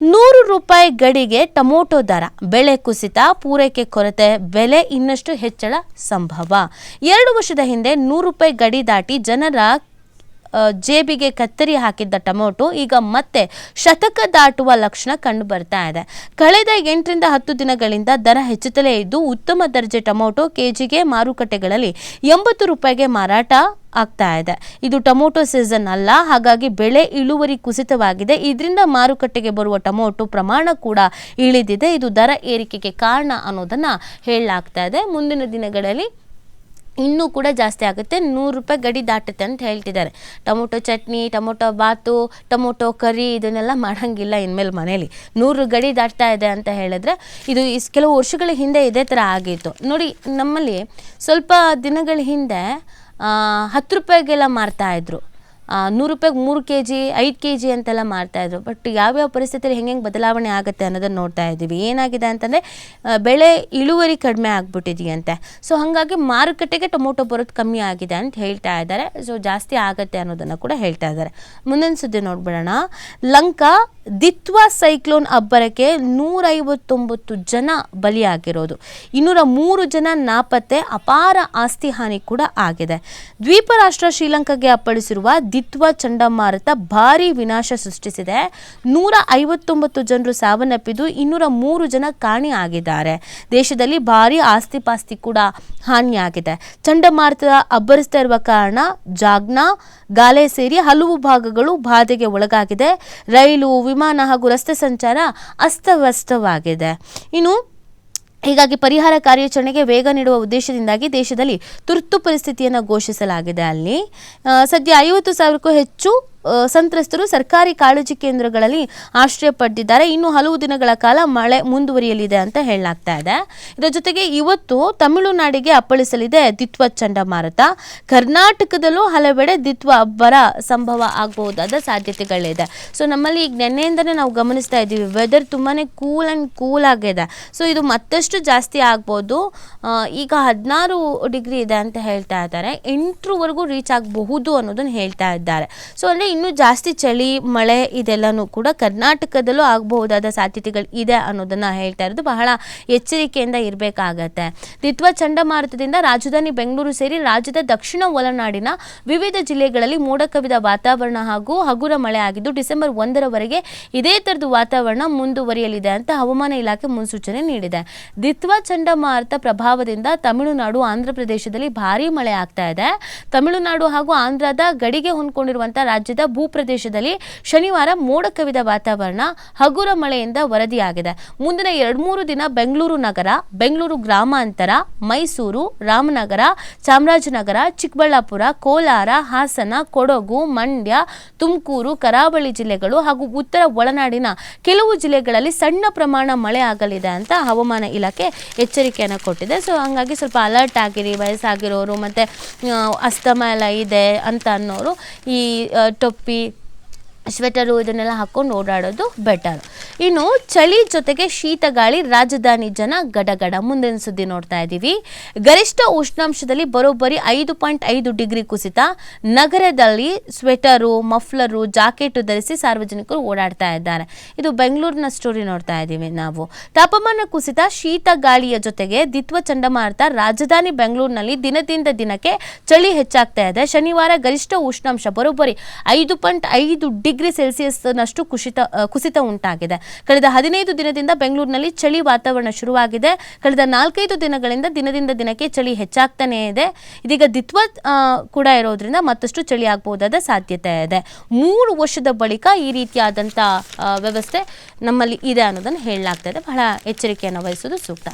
ನೂರು ರೂಪಾಯಿ ಗಡಿಗೆ ಟೊಮೊಟೊ ದರ, ಬೆಳೆ ಕುಸಿತ, ಪೂರೈಕೆ ಕೊರತೆ, ಬೆಲೆ ಇನ್ನಷ್ಟು ಹೆಚ್ಚಳ ಸಂಭವ. ಎರಡು ವರ್ಷದ ಹಿಂದೆ ನೂರು ರೂಪಾಯಿ ಗಡಿ ದಾಟಿ ಜನರ ಜೇಬಿಗೆ ಕತ್ತರಿ ಹಾಕಿದ್ದ ಟೊಮೊಟೊ ಈಗ ಮತ್ತೆ ಶತಕ ದಾಟುವ ಲಕ್ಷಣ ಕಂಡು ಬರ್ತಾ ಇದೆ. ಕಳೆದ ಎಂಟರಿಂದ ಹತ್ತು ದಿನಗಳಿಂದ ದರ ಹೆಚ್ಚುತ್ತಲೇ ಇದ್ದು ಉತ್ತಮ ದರ್ಜೆ ಟೊಮೊಟೊ ಕೆಜಿಗೆ ಮಾರುಕಟ್ಟೆಗಳಲ್ಲಿ ಎಂಬತ್ತು ರೂಪಾಯಿಗೆ ಮಾರಾಟ ಆಗ್ತಾ ಇದೆ. ಇದು ಟೊಮೊಟೊ ಸೀಸನ್ ಅಲ್ಲ, ಹಾಗಾಗಿ ಬೆಳೆ ಇಳುವರಿ ಕುಸಿತವಾಗಿದೆ. ಇದರಿಂದ ಮಾರುಕಟ್ಟೆಗೆ ಬರುವ ಟೊಮೊಟೊ ಪ್ರಮಾಣ ಕೂಡ ಇಳಿದಿದೆ. ಇದು ದರ ಏರಿಕೆಗೆ ಕಾರಣ ಅನ್ನೋದನ್ನ ಹೇಳಲಾಗ್ತಾ ಇದೆ. ಮುಂದಿನ ದಿನಗಳಲ್ಲಿ ಇನ್ನೂ ಕೂಡ ಜಾಸ್ತಿ ಆಗುತ್ತೆ. ನೂರು ರೂಪಾಯಿ ಗಡಿ ದಾಟುತ್ತೆ ಅಂತ ಹೇಳ್ತಿದ್ದಾರೆ. Tomato chutney tomato bath tomato curry ಇದನ್ನೆಲ್ಲ ಮಾಡೋಂಗಿಲ್ಲ ಇನ್ಮೇಲೆ ಮನೇಲಿ. ನೂರು ಗಡಿ ದಾಟ್ತಾ ಇದೆ ಅಂತ ಹೇಳಿದ್ರೆ ಇದು ಇಸ್ ಕೆಲವು ವರ್ಷಗಳ ಹಿಂದೆ ಇದೇ ಥರ ಆಗಿತ್ತು. ನೋಡಿ ನಮ್ಮಲ್ಲಿ ಸ್ವಲ್ಪ ದಿನಗಳ ಹಿಂದೆ ಹತ್ತು ರೂಪಾಯಿಗೆಲ್ಲ ಮಾರ್ತಾ ಇದ್ರು. ಆ, ನೂರು ರೂಪಾಯಿಗೆ ಮೂರು ಕೆ ಜಿ ಐದು ಕೆ ಜಿ ಅಂತೆಲ್ಲ ಮಾಡ್ತಾಯಿದ್ರು ಬಟ್ ಯಾವ್ಯಾವ ಪರಿಸ್ಥಿತಿಯಲ್ಲಿ ಹೆಂಗೆ ಬದಲಾವಣೆ ಆಗುತ್ತೆ ಅನ್ನೋದನ್ನು ನೋಡ್ತಾ ಇದ್ದೀವಿ. ಏನಾಗಿದೆ ಅಂತಂದರೆ ಬೆಳೆ ಇಳುವರಿ ಕಡಿಮೆ ಆಗಿಬಿಟ್ಟಿದೆಯಂತೆ. ಸೊ ಹಾಗಾಗಿ ಮಾರುಕಟ್ಟೆಗೆ ಟೊಮೊಟೊ ಬರೋದು ಕಮ್ಮಿ ಆಗಿದೆ ಅಂತ ಹೇಳ್ತಾ ಇದ್ದಾರೆ. ಸೊ ಜಾಸ್ತಿ ಆಗುತ್ತೆ ಅನ್ನೋದನ್ನು ಕೂಡ ಹೇಳ್ತಾ ಇದ್ದಾರೆ. ಮುಂದಿನ ಸುದ್ದಿ ನೋಡ್ಬಿಡೋಣ. ಲಂಕಾ ದಿತ್ವಾ ಸೈಕ್ಲೋನ್ ಅಬ್ಬರಕ್ಕೆ ನೂರೈವತ್ತೊಂಬತ್ತು ಜನ ಬಲಿಯಾಗಿರೋದು. ಇನ್ನೂರ ಮೂರು ಜನ ನಾಪತ್ತೆ, ಅಪಾರ ಆಸ್ತಿ ಹಾನಿ ಕೂಡ ಆಗಿದೆ. ದ್ವೀಪ ರಾಷ್ಟ್ರ ಶ್ರೀಲಂಕಾಗೆ ಅಪ್ಪಳಿಸಿರುವ ದಿತ್ವಾ ಚಂಡಮಾರುತ ಭಾರಿ ವಿನಾಶ ಸೃಷ್ಟಿಸಿದೆ. ನೂರ ಐವತ್ತೊಂಬತ್ತು ಜನರು ಸಾವನ್ನಪ್ಪಿದ್ದು ಇನ್ನೂರ ಮೂರು ಜನ ಕಾಣೆ ಆಗಿದ್ದಾರೆ. ದೇಶದಲ್ಲಿ ಭಾರಿ ಆಸ್ತಿಪಾಸ್ತಿ ಕೂಡ ಹಾನಿಯಾಗಿದೆ. ಚಂಡಮಾರುತ ಅಬ್ಬರಿಸ್ತಾ ಇರುವ ಕಾರಣ ಜಾಗ್ನ, ಗಾಲೆ ಸೇರಿ ಹಲವು ಭಾಗಗಳು ಬಾಧೆಗೆ ಒಳಗಾಗಿದೆ. ರೈಲು, ವಿಮಾನ ಹಾಗೂ ರಸ್ತೆ ಸಂಚಾರ ಅಸ್ತವ್ಯಸ್ತವಾಗಿದೆ. ಇನ್ನು ಹೀಗಾಗಿ ಪರಿಹಾರ ಕಾರ್ಯಾಚರಣೆಗೆ ವೇಗ ನೀಡುವ ಉದ್ದೇಶದಿಂದಾಗಿ ದೇಶದಲ್ಲಿ ತುರ್ತು ಪರಿಸ್ಥಿತಿಯನ್ನು ಘೋಷಿಸಲಾಗಿದೆ ಅಲ್ಲಿ. ಸದ್ಯ ಐವತ್ತು ಸಾವಿರಕ್ಕೂ ಹೆಚ್ಚು ಸಂತ್ರಸ್ತರು ಸರ್ಕಾರಿ ಕಾಳಜಿ ಕೇಂದ್ರಗಳಲ್ಲಿ ಆಶ್ರಯ ಪಡೆದಿದ್ದಾರೆ. ಇನ್ನು ಹಲವು ದಿನಗಳ ಕಾಲ ಮಳೆ ಮುಂದುವರಿಯಲಿದೆ ಅಂತ ಹೇಳಲಾಗ್ತಾ ಇದೆ. ಇದರ ಜೊತೆಗೆ ಇವತ್ತು ತಮಿಳುನಾಡಿಗೆ ಅಪ್ಪಳಿಸಲಿದೆ ದಿತ್ವ ಚಂಡಮಾರುತ. ಕರ್ನಾಟಕದಲ್ಲೂ ಹಲವೆಡೆ ದಿತ್ವ ಅಬ್ಬರ ಸಂಭವ ಆಗಬಹುದಾದ ಸಾಧ್ಯತೆಗಳಿದೆ. ಸೊ ನಮ್ಮಲ್ಲಿ ಈಗ ನಿನ್ನೆಯಿಂದನೇ ನಾವು ಗಮನಿಸ್ತಾ ಇದ್ದೀವಿ. ವೆದರ್ ತುಂಬಾನೇ ಕೂಲ್ ಆ್ಯಂಡ್ ಕೂಲ್ ಆಗಿದೆ. ಸೊ ಇದು ಮತ್ತಷ್ಟು ಜಾಸ್ತಿ ಆಗ್ಬೋದು. ಈಗ ಹದಿನಾರು ಡಿಗ್ರಿ ಇದೆ ಅಂತ ಹೇಳ್ತಾ ಇದ್ದಾರೆ. ಎಂಟರವರೆಗೂ ರೀಚ್ ಆಗಬಹುದು ಅನ್ನೋದನ್ನು ಹೇಳ್ತಾ ಇದ್ದಾರೆ. ಸೊ ಅಂದರೆ ಇನ್ನೂ ಜಾಸ್ತಿ ಚಳಿ, ಮಳೆ ಇದೆಲ್ಲನೂ ಕೂಡ ಕರ್ನಾಟಕದಲ್ಲೂ ಆಗಬಹುದಾದ ಸಾಧ್ಯತೆಗಳು ಇದೆ ಅನ್ನೋದನ್ನು ಹೇಳ್ತಾ ಇರೋದು. ಬಹಳ ಎಚ್ಚರಿಕೆಯಿಂದ ಇರಬೇಕಾಗತ್ತೆ. ದಿತ್ವ ಚಂಡಮಾರುತದಿಂದ ರಾಜಧಾನಿ ಬೆಂಗಳೂರು ಸೇರಿ ರಾಜ್ಯದ ದಕ್ಷಿಣ ಒಳನಾಡಿನ ವಿವಿಧ ಜಿಲ್ಲೆಗಳಲ್ಲಿ ಮೋಡ ಕವಿದ ವಾತಾವರಣ ಹಾಗೂ ಹಗುರ ಮಳೆ ಆಗಿದ್ದು, ಡಿಸೆಂಬರ್ ಒಂದರವರೆಗೆ ಇದೇ ಥರದ ವಾತಾವರಣ ಮುಂದುವರಿಯಲಿದೆ ಅಂತ ಹವಾಮಾನ ಇಲಾಖೆ ಮುನ್ಸೂಚನೆ ನೀಡಿದೆ. ದಿತ್ವ ಚಂಡಮಾರುತ ಪ್ರಭಾವದಿಂದ ತಮಿಳುನಾಡು, ಆಂಧ್ರ ಪ್ರದೇಶದಲ್ಲಿ ಭಾರೀ ಮಳೆ ಆಗ್ತಾ ಇದೆ. ತಮಿಳುನಾಡು ಹಾಗೂ ಆಂಧ್ರದ ಗಡಿಗೆ ಹೊಂದ್ಕೊಂಡಿರುವಂತಹ ರಾಜ್ಯದ ಭೂಪ್ರದೇಶದಲ್ಲಿ ಶನಿವಾರ ಮೋಡ ಕವಿದ ವಾತಾವರಣ ಹಗುರ ಮಳೆಯಿಂದ ವರದಿಯಾಗಿದೆ. ಮುಂದಿನ ಎರಡು ಮೂರು ದಿನ ಬೆಂಗಳೂರು ನಗರ, ಬೆಂಗಳೂರು ಗ್ರಾಮಾಂತರ, ಮೈಸೂರು, ರಾಮನಗರ, ಚಾಮರಾಜನಗರ, ಚಿಕ್ಕಬಳ್ಳಾಪುರ, ಕೋಲಾರ, ಹಾಸನ, ಕೊಡಗು, ಮಂಡ್ಯ, ತುಮಕೂರು, ಕರಾವಳಿ ಜಿಲ್ಲೆಗಳು ಹಾಗೂ ಉತ್ತರ ಒಳನಾಡಿನ ಕೆಲವು ಜಿಲ್ಲೆಗಳಲ್ಲಿ ಸಣ್ಣ ಪ್ರಮಾಣ ಮಳೆ ಆಗಲಿದೆ ಅಂತ ಹವಾಮಾನ ಇಲಾಖೆ ಎಚ್ಚರಿಕೆಯನ್ನು ಕೊಟ್ಟಿದೆ. ಸೊ ಹಂಗಾಗಿ ಸ್ವಲ್ಪ ಅಲರ್ಟ್ ಆಗಿರಿ, ವಯಸ್ಸಾಗಿರೋರು ಮತ್ತು ಅಸ್ತಮ ಎಲ್ಲ ಇದೆ ಅಂತ ಅನ್ನೋರು ಈ Shopee ಸ್ವೆಟರು ಇದನ್ನೆಲ್ಲ ಹಾಕೊಂಡು ಓಡಾಡೋದು ಬೆಟರ್ ಇನ್ನು ಚಳಿ ಜೊತೆಗೆ ಶೀತ ಗಾಳಿ ರಾಜಧಾನಿ ಜನ ಗಡಗಡ. ಮುಂದಿನ ಸುದ್ದಿ ನೋಡ್ತಾ ಇದ್ದೀವಿ ಗರಿಷ್ಠ ಉಷ್ಣಾಂಶದಲ್ಲಿ ಬರೋಬ್ಬರಿ ಐದು ಪಾಯಿಂಟ್ ಐದು ಡಿಗ್ರಿ ಕುಸಿತ. ನಗರದಲ್ಲಿ ಸ್ವೆಟರು ಮಫ್ಲರು ಜಾಕೆಟ್ ಧರಿಸಿ ಸಾರ್ವಜನಿಕರು ಓಡಾಡ್ತಾ ಇದ್ದಾರೆ. ಇದು ಬೆಂಗಳೂರಿನ ಸ್ಟೋರಿ ನೋಡ್ತಾ ಇದ್ದೀವಿ ನಾವು. ತಾಪಮಾನ ಕುಸಿತ ಶೀತ ಗಾಳಿಯ ಜೊತೆಗೆ ದಿತ್ವ ಚಂಡಮಾರುತ ರಾಜಧಾನಿ ಬೆಂಗಳೂರಿನಲ್ಲಿ ದಿನದಿಂದ ದಿನಕ್ಕೆ ಚಳಿ ಹೆಚ್ಚಾಗ್ತಾ ಇದೆ. ಶನಿವಾರ ಗರಿಷ್ಠ ಉಷ್ಣಾಂಶ ಬರೋಬ್ಬರಿ ಐದು ಪಾಯಿಂಟ್ ಐದು ಡಿಗ್ರಿ ಸೆಲ್ಸಿಯಸ್ನಷ್ಟು ಕುಸಿತ ಕುಸಿತ ಉಂಟಾಗಿದೆ. ಕಳೆದ ಹದಿನೈದು ದಿನದಿಂದ ಬೆಂಗಳೂರಿನಲ್ಲಿ ಚಳಿ ವಾತಾವರಣ ಶುರುವಾಗಿದೆ. ಕಳೆದ ನಾಲ್ಕೈದು ದಿನಗಳಿಂದ ದಿನದಿಂದ ದಿನಕ್ಕೆ ಚಳಿ ಹೆಚ್ಚಾಗ್ತಾನೇ ಇದೆ. ಇದೀಗ ದಿತ್ವ ಕೂಡ ಇರೋದ್ರಿಂದ ಮತ್ತಷ್ಟು ಚಳಿ ಆಗಬಹುದಾದ ಸಾಧ್ಯತೆ ಇದೆ. ಮೂರು ವರ್ಷದ ಬಳಿಕ ಈ ರೀತಿಯಾದಂಥ ವ್ಯವಸ್ಥೆ ನಮ್ಮಲ್ಲಿ ಇದೆ ಅನ್ನೋದನ್ನು ಹೇಳಲಾಗ್ತಾ ಇದೆ. ಬಹಳ ಎಚ್ಚರಿಕೆಯನ್ನು ವಹಿಸೋದು ಸೂಕ್ತ.